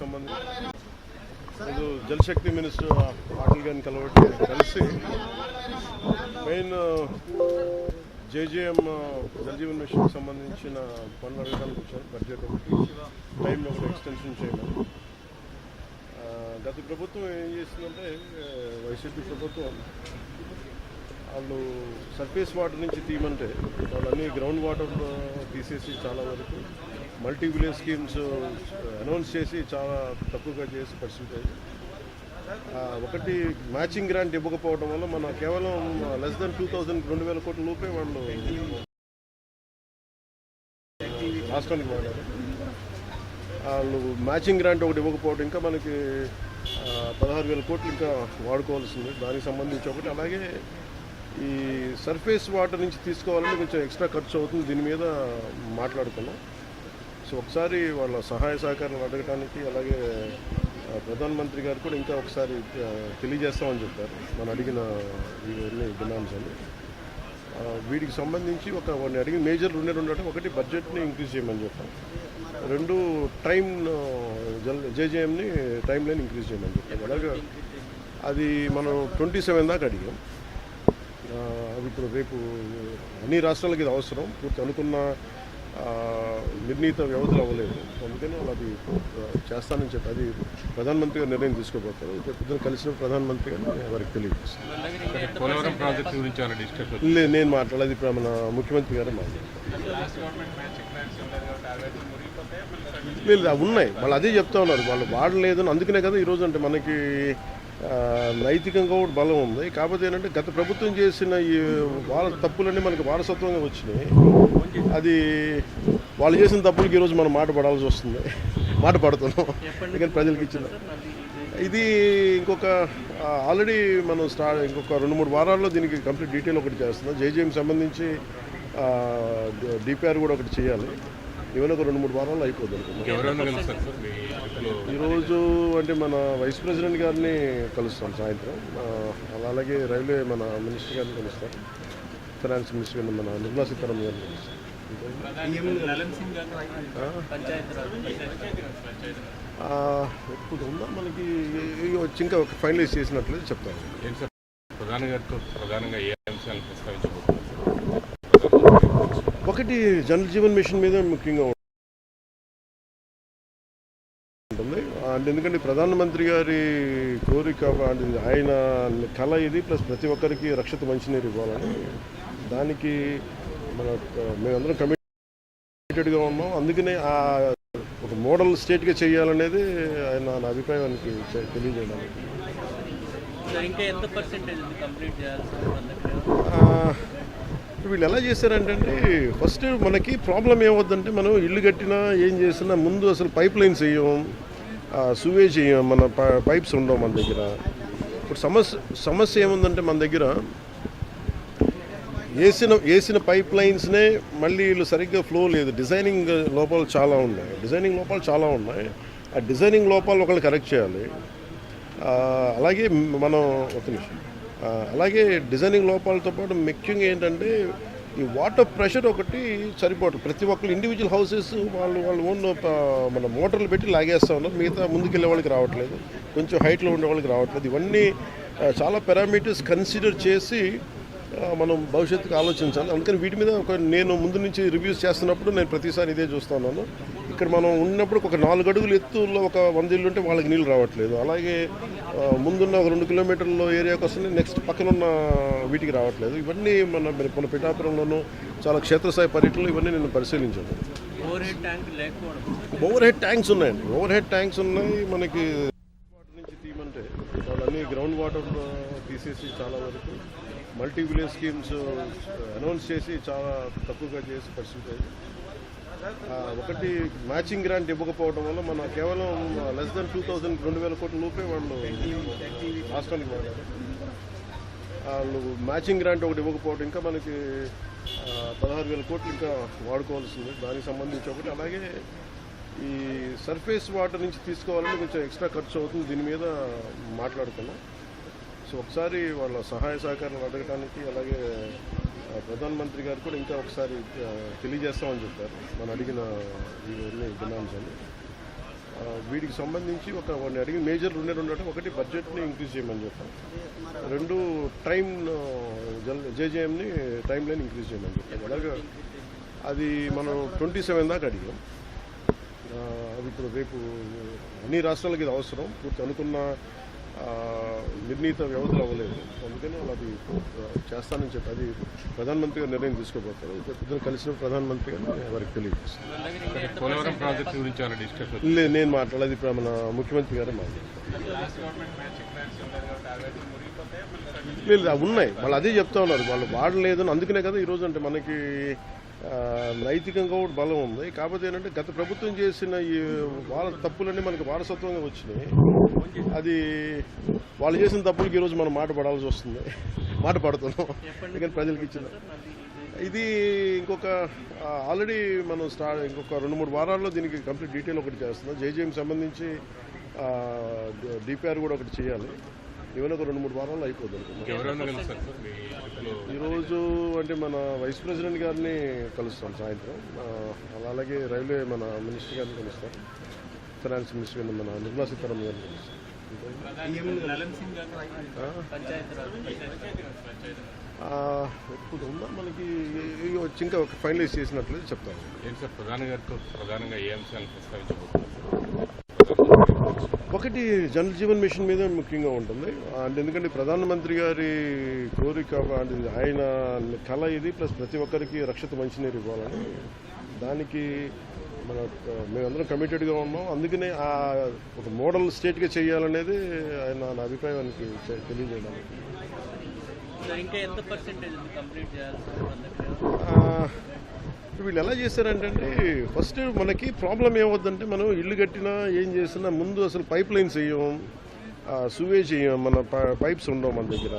సంబంధించి ఈరోజు జలశక్తి మినిస్టర్ పాటిల్ గారిని కలవట్టి కలిసి మెయిన్ జేజేఎం జలజీవన్ మిషన్కి సంబంధించిన పనులు అడగడానికి వచ్చారు బడ్జెట్ ఒకటి. టైం ఒకటి ఎక్స్టెన్షన్ చేయడం గత ప్రభుత్వం ఏం చేసిందంటే వైసీపీ ప్రభుత్వం వాళ్ళు సర్ఫేస్ వాటర్ నుంచి తీయమంటే వాళ్ళన్నీ గ్రౌండ్ వాటర్ తీసేసి చాలా వరకు multi village schemes uh, announce చేసి చాలా తక్కువగా చేసి పర్సంటేజ్ ఒకటి మ్యాచింగ్ గ్రాంట్ ఇవ్వకపోవడం వల్ల మన కేవలం లెస్ దెన్ టూ థౌజండ్ రెండు వేల కోట్ల లోపే వాళ్ళు రాష్ట్రానికి వాడారు వాళ్ళు మ్యాచింగ్ గ్రాంట్ ఒకటి ఇవ్వకపోవడం ఇంకా మనకి పదహారు వేల కోట్లు ఇంకా వాడుకోవాల్సింది. దానికి సంబంధించి ఒకటి. అలాగే ఈ సర్ఫేస్ వాటర్ నుంచి తీసుకోవాలంటే కొంచెం ఎక్స్ట్రా ఖర్చు అవుతుంది. దీని మీద మాట్లాడుకున్నాం. ఒకసారి వాళ్ళ సహాయ సహకారం అడగటానికి అలాగే ప్రధానమంత్రి గారు కూడా ఇంకా ఒకసారి తెలియజేస్తామని చెప్పారు. మనం అడిగిన ఇవన్నీ డిమాండ్స్ అని వీటికి సంబంధించి ఒక వాడిని అడిగిన మేజర్ రెండే రెండు అంటే ఒకటి బడ్జెట్ని ఇంక్రీజ్ చేయమని చెప్పాం. రెండు టైం జల్ జేజేఎంని టైం లైన్ ఇంక్రీజ్ చేయమని చెప్పాం. అలాగే అది మనం ట్వంటీ సెవెన్ దాకా అడిగాం. అవి ఇప్పుడు రేపు అన్ని రాష్ట్రాలకి ఇది అవసరం. పూర్తి అనుకున్న నిర్ణీత వ్యవధులు అవ్వలేదు. అందుకని వాళ్ళు అది చేస్తానని చెప్పి అది ప్రధానమంత్రి గారు నిర్ణయం తీసుకోబోతారు రేపు పొద్దున కలిసిన ప్రధానమంత్రి గారిని వారికి లేదు నేను మాట్లాడేది ఇప్పుడు మన ముఖ్యమంత్రి గారే మాట్లాడతారు. లేదు ఉన్నాయి. వాళ్ళు అదే చెప్తా ఉన్నారు. వాళ్ళు వాడలేదని అందుకనే కదా ఈరోజు అంటే మనకి నైతికంగా కూడా బలం ఉంది. కాకపోతే ఏంటంటే గత ప్రభుత్వం చేసిన ఈ వాళ్ళ తప్పులన్నీ మనకి వారసత్వంగా వచ్చినాయి. అది వాళ్ళు చేసిన తప్పులకి ఈరోజు మనం మాట పడాల్సి వస్తుంది. మాట పడుతున్నాం. ఎందుకంటే ప్రజలకు ఇచ్చిన. ఇది ఇంకొక ఆల్రెడీ మనం స్టార్ట్ ఇంకొక రెండు మూడు వారాల్లో దీనికి కంప్లీట్ డీటెయిల్ ఒకటి చేస్తున్నాం. జేజేఎం సంబంధించి డిపిఆర్ కూడా ఒకటి చేయాలి. ఇవన్నీ ఒక రెండు మూడు వారాల్లో అయిపోతుంది అనుకుంటున్నాం. ఎవరైనా కలుస్తారు సార్? మీ ట్రిప్లో ఈరోజు అంటే మన వైస్ ప్రెసిడెంట్ గారిని కలుస్తాం సాయంత్రం. అలాగే రైల్వే మన మినిస్టర్ గారిని కలుస్తారు ఫైనాన్స్ మినిస్టర్ గారిని మన నిర్మలా సీతారామన్ గారిని కలుస్తారు ఆ, ఇప్పుడు ఉందా మనకి? ఇక వచ్చి ఇంకా ఒక ఫైనలైజ్ చేసినట్లయితే చెప్తాను. ప్రధాని గారితో ప్రధానంగా ఏ అంశాలు ప్రస్తావించబోతున్నారు? ఒకటి జల్ జీవన్ మిషన్ మీద ముఖ్యంగా ఉంటుంది. అంటే ఎందుకంటే ప్రధానమంత్రి గారి కోరిక ఆయన కళ ఇది ప్లస్ ప్రతి ఒక్కరికి రక్షిత మంచినీరు ఇవ్వాలని. దానికి మన మేమందరం కమిటెడ్గా ఉన్నాం. అందుకనే ఆ ఒక మోడల్ స్టేట్గా చేయాలనేది ఆయన నా అభిప్రాయానికి తెలియజేయడానికి. ఇంకా ఎంత పర్సెంటేజ్ కంప్లీట్ వీళ్ళు ఎలా చేశారంటే ఫస్ట్ మనకి ప్రాబ్లం ఏమవుద్దంటే మనం ఇల్లు కట్టినా ఏం చేసినా ముందు అసలు పైప్ లైన్స్ వేయం సువేజ్ వేయం మన పైప్స్ ఉండవు మన దగ్గర. ఇప్పుడు సమస్య సమస్య ఏముందంటే మన దగ్గర వేసిన వేసిన పైప్ లైన్స్నే మళ్ళీ వీళ్ళు సరిగ్గా ఫ్లో లేదు. డిజైనింగ్ లోపాలు చాలా ఉన్నాయి. డిజైనింగ్ లోపాలు చాలా ఉన్నాయి. ఆ డిజైనింగ్ లోపాలు ఒకళ్ళు కరెక్ట్ చేయాలి. అలాగే మనం ఒక నిమిషం. అలాగే డిజైనింగ్ లోపాలతో పాటు ముఖ్యంగా ఏంటంటే ఈ వాటర్ ప్రెషర్ ఒకటి సరిపోవట్లేదు ప్రతి ఒక్కరు ఇండివిజువల్ హౌసెస్ వాళ్ళు వాళ్ళు ఓన్ మన మోటార్లు పెట్టి లాగేస్తూ ఉన్నారు. మిగతా ముందుకెళ్ళే వాళ్ళకి రావట్లేదు. కొంచెం హైట్లో ఉండే వాళ్ళకి రావట్లేదు. ఇవన్నీ చాలా పారామీటర్స్ కన్సిడర్ చేసి మనం భవిష్యత్తుకు ఆలోచించాలి. అందుకని వీటి మీద ఒక నేను ముందు నుంచి రివ్యూస్ చేస్తున్నప్పుడు నేను ప్రతిసారి ఇదే చూస్తున్నాను ఇక్కడ మనం ఉన్నప్పుడు ఒక నాలుగు అడుగులు ఎత్తులో ఒక వంద ఇల్లు ఉంటే వాళ్ళకి నీళ్ళు రావట్లేదు. అలాగే ముందున్న ఒక రెండు కిలోమీటర్ల ఏరియాకి వస్తుంది నెక్స్ట్ పక్కన ఉన్న వీటికి రావట్లేదు. ఇవన్నీ మన మన పిఠాపురంలోనూ చాలా క్షేత్రస్థాయి పర్యటనలు ఇవన్నీ నేను పరిశీలించాను. ఓవర్ హెడ్ ట్యాంక్ లేకపోవడం. ఓవర్ హెడ్ ట్యాంక్స్ ఉన్నాయండి. ఓవర్ హెడ్ ట్యాంక్స్ ఉన్నాయి. మనకి నుంచి తీయమంటే వాళ్ళన్నీ గ్రౌండ్ వాటర్ తీసేసి చాలా వరకు మల్టీ విలేజ్ స్కీమ్స్ అనౌన్స్ చేసి చాలా తక్కువగా చేసి పర్సంటేజ్ ఒకటి మ్యాచింగ్ గ్రాంట్ ఇవ్వకపోవడం వల్ల మన కేవలం లెస్ దెన్ టూ థౌజండ్ రెండు వేల కోట్ల లోపే వాళ్ళు రాష్ట్రానికి వాడారు వాళ్ళు మ్యాచింగ్ గ్రాంట్ ఒకటి ఇవ్వకపోవడం ఇంకా మనకి పదహారు వేల కోట్లు ఇంకా వాడుకోవాల్సింది. దానికి సంబంధించి ఒకటి. అలాగే ఈ సర్ఫేస్ వాటర్ నుంచి తీసుకోవాలంటే కొంచెం ఎక్స్ట్రా ఖర్చు అవుతుంది. దీని మీద మాట్లాడుకున్నాం. సో ఒకసారి వాళ్ళ సహాయ సహకారాలు అడగటానికి అలాగే ప్రధానమంత్రి గారు కూడా ఇంకా ఒకసారి తెలియజేస్తామని చెప్పారు. మనం అడిగిన ఇవన్నీ డిమాండ్స్ అని. వీటికి సంబంధించి ఒక వాడిని అడిగిన మేజర్ రెండు ఉండటం ఒకటి బడ్జెట్ని ఇంక్రీజ్ చేయమని చెప్పాం రెండు టైం జేజేఎంని టైం లైన్ ఇంక్రీజ్ చేయమని చెప్పాం అలాగే అది మనం ట్వంటీ సెవెన్ దాకా అడిగాం. అది ఇప్పుడు రేపు అన్ని రాష్ట్రాలకి ఇది అవసరం. పూర్తి అనుకున్న నిర్ణీత వ్యవధిలో అవ్వలేదు. అందుకని వాళ్ళు అది చేస్తానని చెప్పి అది ప్రధానమంత్రి గారు నిర్ణయం తీసుకోబోతారు పొద్దున కలిసిన ప్రధానమంత్రి గారు వారికి తెలియజేస్తారు లేదు నేను మాట్లాడేది ఇప్పుడు మన ముఖ్యమంత్రి గారే మాట్లాడారు లేదు ఉన్నాయి. వాళ్ళు అదే చెప్తా ఉన్నారు. వాళ్ళు వాడలేదని అందుకనే కదా ఈరోజు అంటే మనకి నైతికంగా కూడా బలం ఉంది. కాకపోతే ఏంటంటే గత ప్రభుత్వం చేసిన ఈ వాళ్ళ తప్పులన్నీ మనకి వారసత్వంగా వచ్చినాయి. అది వాళ్ళు చేసిన తప్పులకి ఈరోజు మనం మాట పడాల్సి వస్తుంది. మాట పడుతున్నాం. ఎందుకంటే ప్రజలకు ఇచ్చిన. ఇది ఇంకొక ఆల్రెడీ మనం స్టార్ట్ ఇంకొక రెండు మూడు వారాల్లో దీనికి కంప్లీట్ డీటెయిల్ ఒకటి చేస్తున్నాం. జేజేఎం సంబంధించి డిపిఆర్ కూడా ఒకటి చేయాలి. ఇవన్నీ ఒక రెండు మూడు వారాల్లో అయిపోతుంది ఈరోజు అంటే మన వైస్ ప్రెసిడెంట్ గారిని కలుస్తాం సాయంత్రం. అలాగే రైల్వే మన మినిస్టర్ గారిని కలుస్తాం. ఫైనాన్స్ మినిస్టర్ గారిని మన నిర్మలా సీతారామన్? ఆ, ఇప్పుడు ఉందా మనకి వచ్చి ఇంకా ఒక ఫైనలైజ్ చేసినట్లయితే చెప్తాను. ఏంటి సార్ ప్రధాని గారితో ప్రధానంగా ఏ అంశాలు ప్రస్తావించబోతున్నారు? ఒకటి జల్ జీవన్ మిషన్ మీద ముఖ్యంగా ఉంటుంది. అంటే ఎందుకంటే ప్రధానమంత్రి గారి కోరిక ఆయన కళ ఇది ప్లస్ ప్రతి ఒక్కరికి రక్షిత మంచినీరు ఇవ్వాలని. దానికి మన మేమందరం కమిటెడ్గా ఉన్నాం. అందుకనే ఆ ఒక మోడల్ స్టేట్గా చేయాలనేది ఆయన నా అభిప్రాయానికి తెలియజేయడానికి. వీళ్ళు ఎలా చేశారంటే ఫస్ట్ మనకి ప్రాబ్లం ఏమవుద్దంటే మనం ఇల్లు కట్టినా ఏం చేసినా ముందు అసలు పైప్ లైన్స్ వేయం సువేజ్ వేయం మన పైప్స్ ఉండవు మన దగ్గర.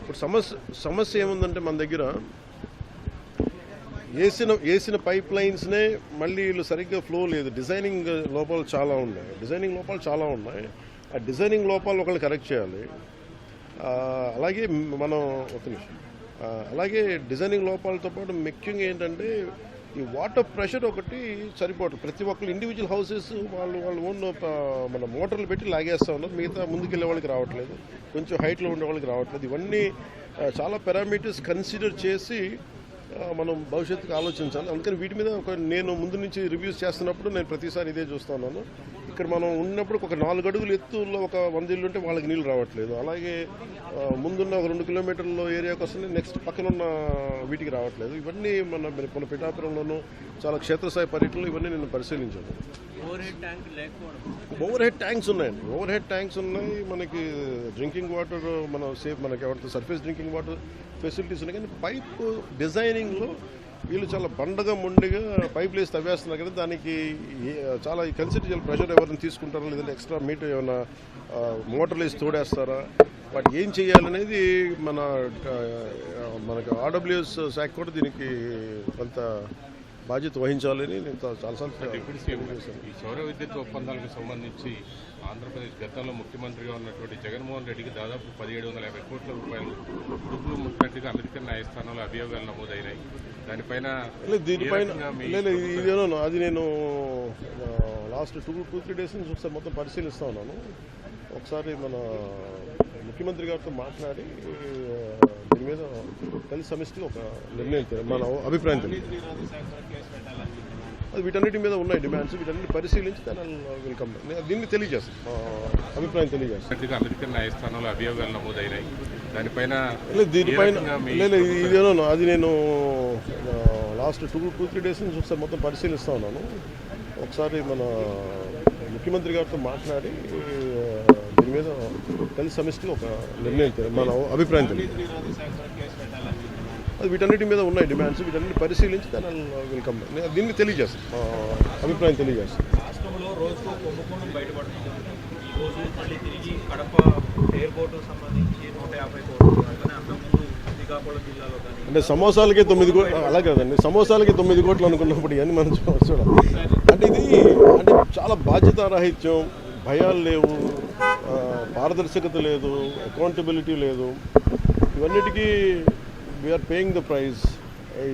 ఇప్పుడు సమస్య సమస్య ఏముందంటే మన దగ్గర వేసిన వేసిన పైప్ లైన్స్నే మళ్ళీ వీళ్ళు సరిగ్గా ఫ్లో లేదు. డిజైనింగ్ లోపాలు చాలా ఉన్నాయి. డిజైనింగ్ లోపాలు చాలా ఉన్నాయి. ఆ డిజైనింగ్ లోపాలు ఒకళ్ళు కరెక్ట్ చేయాలి. అలాగే మనం ఒక నిమిషం. అలాగే డిజైనింగ్ లోపాలతో పాటు ముఖ్యంగా ఏంటంటే ఈ వాటర్ ప్రెషర్ ఒకటి సరిపోవట్లేదు ప్రతి ఒక్కరు ఇండివిజువల్ హౌసెస్ వాళ్ళు వాళ్ళు ఓన్ మన మోటార్లు పెట్టి లాగేస్తూ ఉన్నారు. మిగతా ముందుకెళ్ళే వాళ్ళకి రావట్లేదు. కొంచెం హైట్లో ఉండే వాళ్ళకి రావట్లేదు. ఇవన్నీ చాలా పారామీటర్స్ కన్సిడర్ చేసి మనం భవిష్యత్తుకు ఆలోచించాలి. అందుకని వీటి మీద ఒక నేను ముందు నుంచి రివ్యూస్ చేస్తున్నప్పుడు నేను ప్రతిసారి ఇదే చూస్తా ఉన్నాను. ఇక్కడ మనం ఉన్నప్పుడు ఒక నాలుగు అడుగులు ఎత్తులో ఒక వంద ఇల్లు ఉంటే వాళ్ళకి నీళ్ళు రావట్లేదు. అలాగే ముందున్న ఒక రెండు కిలోమీటర్ల ఏరియాకి వస్తుంది నెక్స్ట్ పక్కన ఉన్న వీటికి రావట్లేదు. ఇవన్నీ మన మన పిఠాపురంలోనూ చాలా క్షేత్రస్థాయి పర్యటనలు ఇవన్నీ నేను పరిశీలించాను. ఓవర్ హెడ్ ట్యాంక్స్ ఉన్నాయండి. ఓవర్ హెడ్ ట్యాంక్స్ ఉన్నాయి. మనకి డ్రింకింగ్ వాటర్ మన సేఫ్ మనకి ఎవరితో సర్ఫేస్ డ్రింకింగ్ వాటర్ ఫెసిలిటీస్ ఉన్నాయి. కానీ పైప్ డిజైనింగ్లో వీళ్ళు చాలా బండగా మొండిగా పైప్ లేసి తవ్వేస్తున్నారు కదా దానికి ఏ- చాలా కన్సిడర్ చేయాలి ప్రెషర్ ఎవరిని తీసుకుంటారా లేదంటే ఎక్స్ట్రా మీటర్ ఏమైనా మోటార్లు వేసి తోడేస్తారా వాటి ఏం చేయాలనేది మన మనకు ఆర్డబ్ల్యూఎస్ శాఖ కూడా దీనికి కొంత బాధ్యత వహించాలని నేను చాలాసార్లు డిప్యూటీ సీఎం ఈ సౌర విద్యుత్ ఒప్పందాలకు సంబంధించి ఆంధ్రప్రదేశ్ గతంలో ముఖ్యమంత్రిగా ఉన్నటువంటి జగన్మోహన్ రెడ్డికి దాదాపు పదిహేడు వందల యాభై కోట్ల రూపాయలు డుబ్బులు ముట్టినట్టుగా అమెరికన్ న్యాయస్థానంలో అభియోగాలు నమోదైనాయి. దానిపైన దీనిపైన ఇదేనో అది నేను last two two three days నుంచి ఒకసారి మొత్తం పరిశీలిస్తా ఉన్నాను. ఒకసారి మన ముఖ్యమంత్రి గారితో మాట్లాడి దీని మీద కలిసి సమిష్టి ఒక నిర్ణయం మన అభిప్రాయం తెలియదు అది వీటన్నిటి మీద ఉన్నాయి డిమాండ్స్ వీటన్నిటి పరిశీలించి దాని వెల్కమ్. దీన్ని తెలియజేస్తాను. మా అభిప్రాయం తెలియజేస్తాను. ముట్టినట్టుగా అమెరికన్ న్యాయస్థానంలో అభియోగాలు నమోదైనాయి. దానిపైన దీనిపైన లేదు ఇదేనో అది నేను last two two three days నుంచి ఒకసారి మొత్తం పరిశీలిస్తా ఉన్నాను. ఒకసారి మన ముఖ్యమంత్రి గారితో మాట్లాడి దీని మీద కలిసి సమిష్టి ఒక నిర్ణయం మన అభిప్రాయం తెలియదు. అది వీటన్నిటి మీద ఉన్నాయి డిమాండ్స్ వీటన్నిటి పరిశీలించి దాని వెల్కమ్. దీన్ని తెలియజేస్తాను మా అభిప్రాయం తెలియజేస్తాను రాష్ట్రంలో రోజుకు కుంభకోణం బయటపడుతుంది. ఈ రోజు మళ్ళీ తిరిగి కడప ఎయిర్పోర్ట్ సంబంధించి నూట యాభై కోట్లు అట్లనే అంతకుముందు శ్రీకాకుళం జిల్లాలో కానీ అంటే సమోసాలకి తొమ్మిది కోట్లు అలా కదండి. సమోసాలకి తొమ్మిది కోట్లు అనుకున్నప్పుడు ఇవన్నీ మనం చూడాలి. అంటే ఇది అంటే చాలా బాధ్యతారాహిత్యం భయాలు లేవు పారదర్శకత లేదు అకౌంటబిలిటీ లేదు. ఇవన్నిటికీ వీఆర్ పేయింగ్ ద ప్రైజ్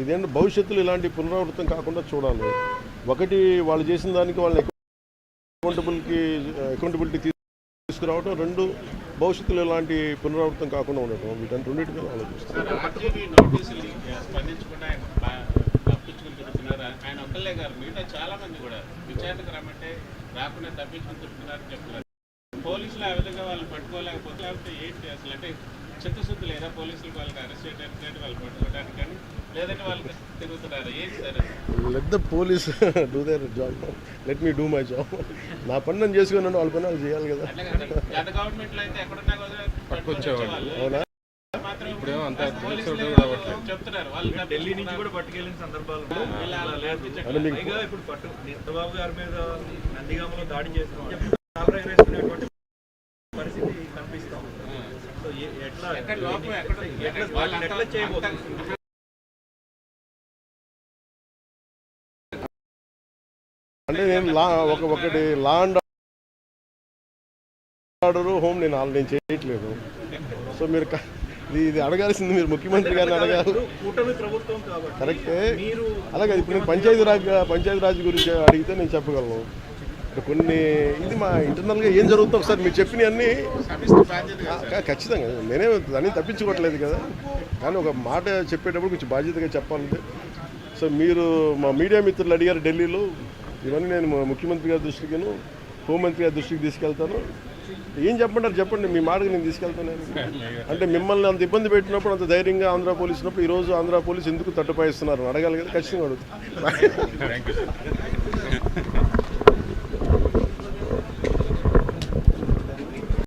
ఇదేంటి భవిష్యత్తులో ఇలాంటి పునరావృతం కాకుండా చూడాలి. ఒకటి వాళ్ళు చేసిన దానికి వాళ్ళని అకౌంటబుల్కి అకౌంటబిలిటీ తీసుకురావడం రెండు భవిష్యత్తులో ఇలాంటి పునరావృతం కాకుండా ఉండటం. వీటన్ని రెండింటి మీద ఆలోచిస్తారు పోలీసులు ఆ విధంగా వాళ్ళు పట్టుకోలేకపోతే లేకపోతే ఏంటి అసలు? అంటే చిత్తశుద్ధి లేదా పోలీసులకు వాళ్ళకి అరెస్ట్ చేయడానికి వాళ్ళు పట్టుకోవడానికి కానీ లేదంటే వాళ్ళకి తిరుగుతున్నారు. ఏంటి sir let the police do their job let me do my job నా పని నేను చేసుకున్నాను వాళ్ళ పని వాళ్ళు చేయాలి కదా. గత అయితే ఎక్కడున్నా కూడా పట్టుకొచ్చేవాళ్ళు. అవునా? ఇప్పుడేమో అంత ఢిల్లీ నుంచి కూడా పట్టుకెళ్ళిన సందర్భాలు ఇప్పుడు పట్టు చంద్రబాబు గారి మీద నందిగామలో దాడి చేసిన కాలర్ ఎగరేసుకునేటువంటి పరిస్థితి కనిపిస్తాం సో ఏ- ఎట్లా ఎక్కడ లోపం ఎక్కడ ఉంది? ఎట్లా వాళ్ళు వాళ్ళని ఎట్లా అంత- చేయబోతున్నారు అంటే నేను లా ఒక ఒకటి లా అండ్ ఆర్డర్ హోమ్ నేను ఆల్ నేను చేయట్లేదు. సో మీరు ఇది అడగాల్సింది మీరు ముఖ్యమంత్రి గారిని అడగాలి. కరెక్టే అలాగే ఇప్పుడు నేను పంచాయతీ రాజ్ పంచాయతీ రాజ్ గురించి అడిగితే నేను చెప్పగలను. కొన్ని ఇది మా ఇంటర్నల్గా ఏం జరుగుతుందో ఒకసారి మీరు చెప్పినవన్నీ అన్ని ఖచ్చితంగా. నేనే దాన్ని తప్పించుకోవట్లేదు కదా. కానీ ఒక మాట చెప్పేటప్పుడు కొంచెం బాధ్యతగా చెప్పాలంటే. సో మీరు మా మీడియా మిత్రులు అడిగారు ఢిల్లీలో. ఇవన్నీ నేను ముఖ్యమంత్రి గారి దృష్టికిను హోంమంత్రి గారి దృష్టికి తీసుకెళ్తాను. ఏం చెప్పంటారు చెప్పండి మీ మాటకి నేను తీసుకెళ్తాను అంటే మిమ్మల్ని అంత ఇబ్బంది పెట్టినప్పుడు అంత ధైర్యంగా ఆంధ్ర పోలీస్ ఉన్నప్పుడు ఈరోజు ఆంధ్ర పోలీస్ ఎందుకు తట్టుపాయిస్తున్నారు? అడగాలి కదా ఖచ్చితంగా అడుగుతాను